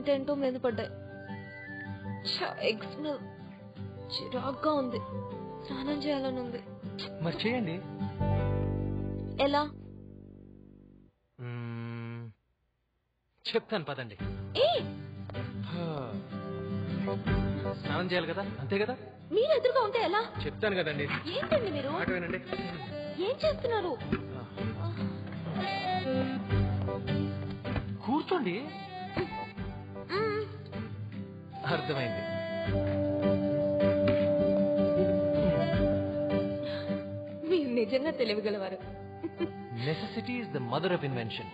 ఏంటేంటో మీద పడ్డాయి చిరాగ్గా ఉంది. స్నానం చేయాలని ఉంది మరి చేయండి. ఎలా. చెప్తాను పదండి. స్నానం చేయాలి కదా? అంతే కదా? మీరు ఎదురుగా ఉంటే ఎలా? చెప్తాను కదండి. ఏంటండి మీరు? మాట వినండి. ఏం చేస్తున్నారు? కూర్చోండి. అర్థమైంది. మీరు నిజంగా తెలివిగలవారు. Necessity is the mother of invention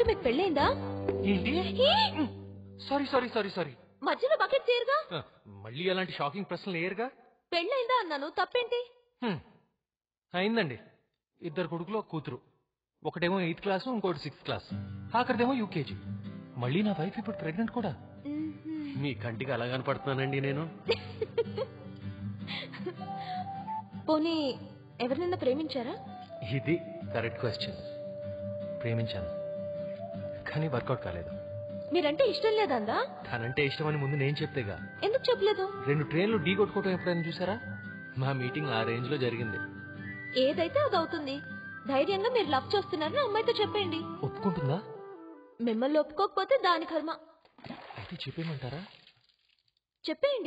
అన్నట్టు మీకు పెళ్ళైందా? ఏంటి! Sorry sorry sorry sorry. మధ్యలో బకెట్ చేయరుగా మళ్ళీ అలాంటి షాకింగ్ ప్రశ్నలు లేరుగా పెళ్ళైందా అన్నాను తప్పేంటి. అయిందండి. ఇద్దరు కొడుకులు ఒక కూతురు. ఒకటేమో ఎయిత్ క్లాస్ ఇంకోటి సిక్స్త్ క్లాస్. ఆఖరిదేమో యూకేజీ. మళ్ళీ నా వైఫ్ ఇప్పుడు ప్రెగ్నెంట్ కూడా. మీ కంటికి అలా కనపడుతున్నానండి నేను. పోనీ ఎవరినైనా ప్రేమించారా? ఇది కరెక్ట్ క్వశ్చన్. ప్రేమించాను. కానీ వర్కౌట్ కాలేదు. మీరంటే ఇష్టం లేదందా తనంటే ఇష్టమని ముందు నేను చెప్తేగా. ఎందుకు చెప్పలేదు? రెండు ట్రైన్లు ఢీ కొట్టుకోవటం ఎప్పుడైనా చూసారా? మా మీటింగ్ ఆ రేంజ్లో జరిగింది. ఏదైతే అది అవుతుంది ధైర్యంగా మీరు లవ్ చేస్తున్నారని అమ్మాయితో చెప్పండి ఒప్పుకుంటుందా? మిమ్మల్ని ఒప్పుకోకపోతే దాని కర్మ. అయితే చెప్పేయమంటారా? చెప్పేయండి.